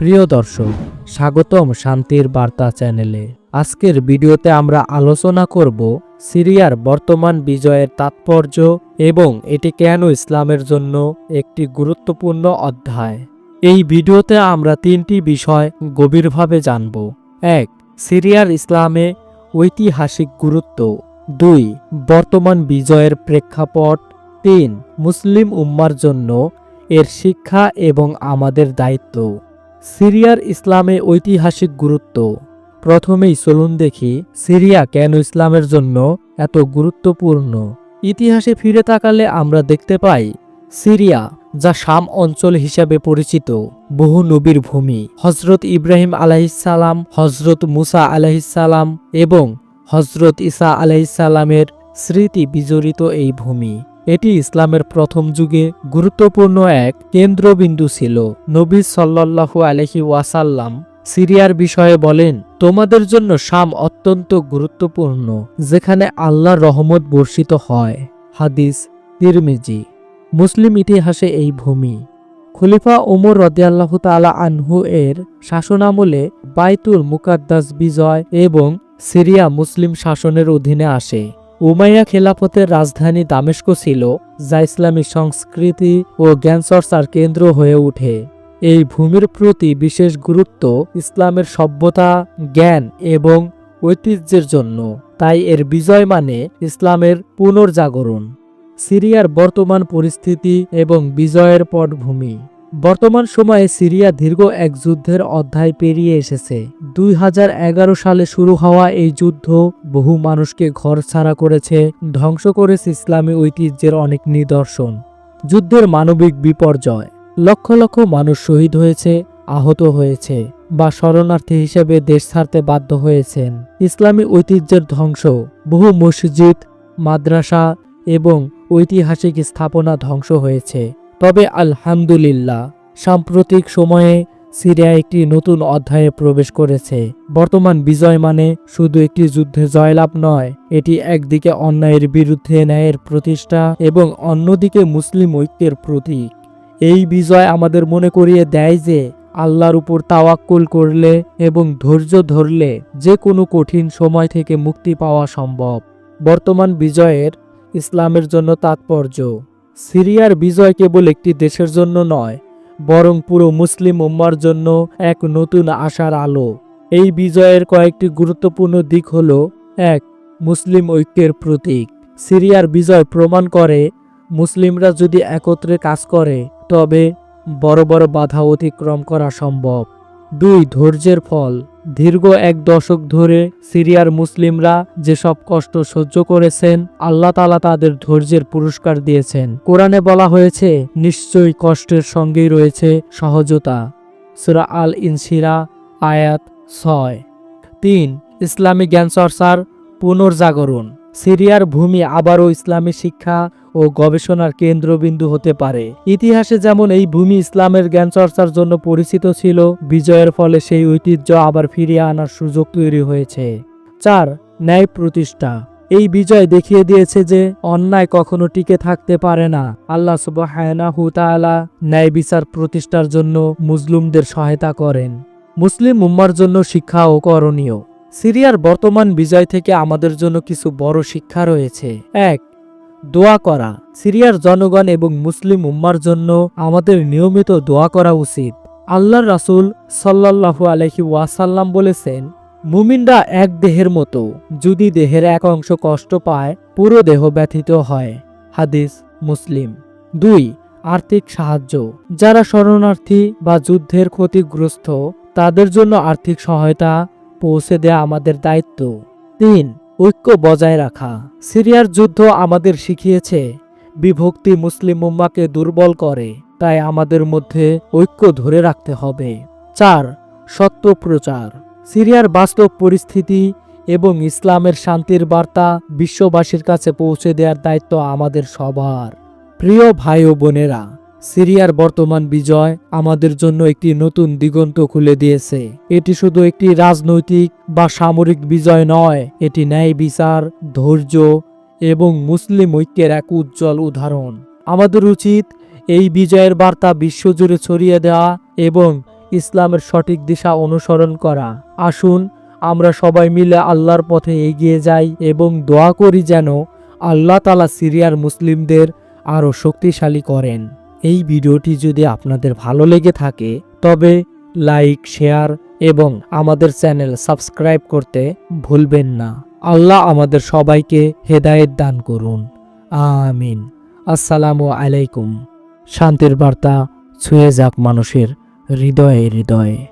প্রিয় দর্শক, স্বাগতম শান্তির বার্তা চ্যানেলে। আজকের ভিডিওতে আমরা আলোচনা করব সিরিয়ার বর্তমান বিজয়ের তাৎপর্য এবং এটি কেন ইসলামের জন্য একটি গুরুত্বপূর্ণ অধ্যায়। এই ভিডিওতে আমরা তিনটি বিষয় গভীরভাবে জানব। এক, সিরিয়ার ইসলামে ঐতিহাসিক গুরুত্ব। দুই, বর্তমান বিজয়ের প্রেক্ষাপট। তিন, মুসলিম উম্মার জন্য এর শিক্ষা এবং আমাদের দায়িত্ব। সিরিয়ার ইসলামে ঐতিহাসিক গুরুত্ব। প্রথমেই চলুন দেখি সিরিয়া কেন ইসলামের জন্য এত গুরুত্বপূর্ণ। ইতিহাসে ফিরে তাকালে আমরা দেখতে পাই সিরিয়া, যা শাম অঞ্চল হিসাবে পরিচিত, বহু নবীর ভূমি। হজরত ইব্রাহিম আলাহিসাল্লাম হজরত মুসা আলাহিসাল্লাম এবং হজরত ইসা আলাহিসাল্লামের স্মৃতি বিজড়িত এই ভূমি। এটি ইসলামের প্রথম যুগে গুরুত্বপূর্ণ এক কেন্দ্রবিন্দু ছিল। নবী সাল্লাল্লাহু আলহি ওয়াসাল্লাম সিরিয়ার বিষয়ে বলেন, তোমাদের জন্য শাম অত্যন্ত গুরুত্বপূর্ণ, যেখানে আল্লাহর রহমত বর্ষিত হয়। হাদিস তিরমিজি। মুসলিম ইতিহাসে এই ভূমি। খলিফা ওমর রদিয়াল্লাহ তালা আনহু এর শাসনামলে বাইতুল মুকাদ্দাস বিজয় এবং সিরিয়া মুসলিম শাসনের অধীনে আসে। উমাইয়া খেলাফতের রাজধানী দামেস্ক ছিল, যা ইসলামী সংস্কৃতি ও জ্ঞানচর্চার কেন্দ্র হয়ে ওঠে। এই ভূমির প্রতি বিশেষ গুরুত্ব ইসলামের সভ্যতা, জ্ঞান এবং ঐতিহ্যের জন্য, তাই এর বিজয় মানে ইসলামের পুনর্জাগরণ। সিরিয়ার বর্তমান পরিস্থিতি এবং বিজয়ের পটভূমি। বর্তমান সময়ে সিরিয়া দীর্ঘ এক যুদ্ধের অধ্যায় পেরিয়ে এসেছে। দুই হাজার এগারো সালে শুরু হওয়া এই যুদ্ধ বহু মানুষকে ঘর ছাড়া করেছে, ধ্বংস করেছে ইসলামী ঐতিহ্যের অনেক নিদর্শন। যুদ্ধের মানবিক বিপর্যয়। লক্ষ লক্ষ মানুষ শহীদ হয়েছে, আহত হয়েছে বা শরণার্থী হিসেবে দেশ ছাড়তে বাধ্য হয়েছেন। ইসলামী ঐতিহ্যের ধ্বংস, বহু মসজিদ, মাদ্রাসা এবং ঐতিহাসিক স্থাপনা ধ্বংস হয়েছে। তবে আলহামদুলিল্লাহ, সাম্প্রতিক সময়ে সিরিয়া একটি নতুন অধ্যায়ে প্রবেশ করেছে। বর্তমান বিজয় মানে শুধু একটি যুদ্ধে জয়লাভ নয়, এটি একদিকে অন্যায়ের বিরুদ্ধে ন্যায়ের প্রতিষ্ঠা এবং অন্যদিকে মুসলিম ঐক্যের প্রতীক। এই বিজয় আমাদের মনে করিয়ে দেয় যে, আল্লাহর উপর তাওয়াক্কুল করলে এবং ধৈর্য ধরলে যে কোনো কঠিন সময় থেকে মুক্তি পাওয়া সম্ভব। বর্তমান বিজয়ের ইসলামের জন্য তাৎপর্য সিরিয়ার বিজয় কেবল একটি দেশের জন্য নয়, বরং পুরো মুসলিম উম্মার জন্য এক নতুন আশার আলো। এই বিজয়ের কয়েকটি গুরুত্বপূর্ণ দিক হল, এক, মুসলিম ঐক্যের প্রতীক। সিরিয়ার বিজয় প্রমাণ করে, মুসলিমরা যদি একত্রে কাজ করে, তবে বড় বড় বাধা অতিক্রম করা সম্ভব। দুই, ধৈর্যের ফল। দীর্ঘ এক দশক ধরে সিরিয়ার মুসলিমরা যেসব কষ্ট সহ্য করেছেন, আল্লাহ তালা তাদের ধৈর্যের পুরস্কার দিয়েছেন। কোরআনে বলা হয়েছে, নিশ্চয়ই কষ্টের সঙ্গেই রয়েছে সহজতা। সুরা আল ইনসিরা আয়াত ছয়। তিন, ইসলামী জ্ঞান চর্চার পুনর্জাগরণ। সিরিয়ার ভূমি আবারও ইসলামী শিক্ষা ও গবেষণার কেন্দ্রবিন্দু হতে পারে। ইতিহাসে যেমন এই ভূমি ইসলামের জ্ঞান চর্চার জন্য পরিচিত ছিল, বিজয়ের ফলে সেই ঐতিহ্য আবার ফিরিয়ে আনার সুযোগ তৈরি হয়েছে। চার, ন্যায় প্রতিষ্ঠা। এই বিজয় দেখিয়ে দিয়েছে যে, অন্যায় কখনো টিকে থাকতে পারে না। আল্লাহ সুবাহানাহু তাআলা ন্যায় বিচার প্রতিষ্ঠার জন্য মুসলিমদের সহায়তা করেন। মুসলিম উম্মার জন্য শিক্ষা ও করণীয়। সিরিয়ার বর্তমান বিজয় থেকে আমাদের জন্য কিছু বড় শিক্ষা রয়েছে। এক দোয়া করা। সিরিয়ার জনগণ এবং মুসলিম উম্মার জন্য আমাদের নিয়মিত দোয়া করা উচিত। আল্লাহর রাসূল সাল্লাল্লাহু আলহি ওয়াসাল্লাম বলেছেন, মুমিনরা এক দেহের মতো, যদি দেহের এক অংশ কষ্ট পায়, পুরো দেহ ব্যথিত হয়। হাদিস মুসলিম। দুই, আর্থিক সাহায্য। যারা শরণার্থী বা যুদ্ধের ক্ষতিগ্রস্ত, তাদের জন্য আর্থিক সহায়তা পৌঁছে দেয়া আমাদের দায়িত্ব। তিন ঐক্য বজায় রাখা। সিরিয়ার যুদ্ধ আমাদের শিখিয়েছে, বিভক্তি মুসলিম উম্মাকে দুর্বল করে, তাই আমাদের মধ্যে ঐক্য ধরে রাখতে হবে। চার, সত্য প্রচার। সিরিয়ার বাস্তব পরিস্থিতি এবং ইসলামের শান্তির বার্তা বিশ্ববাসীর কাছে পৌঁছে দেওয়ার দায়িত্ব আমাদের সবার। প্রিয় ভাই ও বোনেরা সিরিয়ার বর্তমান বিজয় আমাদের জন্য একটি নতুন দিগন্ত খুলে দিয়েছে। এটি শুধু একটি রাজনৈতিক বা সামরিক বিজয় নয়, এটি ন্যায় বিচার, ধৈর্য এবং মুসলিম ঐক্যের এক উজ্জ্বল উদাহরণ। আমাদের উচিত এই বিজয়ের বার্তা বিশ্বজুড়ে ছড়িয়ে দেওয়া এবং ইসলামের সঠিক দিশা অনুসরণ করা। আসুন, আমরা সবাই মিলে আল্লাহর পথে এগিয়ে যাই এবং দোয়া করি যেন আল্লাহ তালা সিরিয়ার মুসলিমদের আরও শক্তিশালী করেন। এই ভিডিওটি যদি আপনাদের ভালো লেগে থাকে, তবে লাইক, শেয়ার এবং আমাদের চ্যানেল সাবস্ক্রাইব করতে ভুলবেন না। আল্লাহ আমাদের সবাইকে হেদায়েত দান করুন। আমিন। আসসালামু আলাইকুম। শান্তির বার্তা ছুঁয়ে যাক মানুষের হৃদয়ে হৃদয়ে।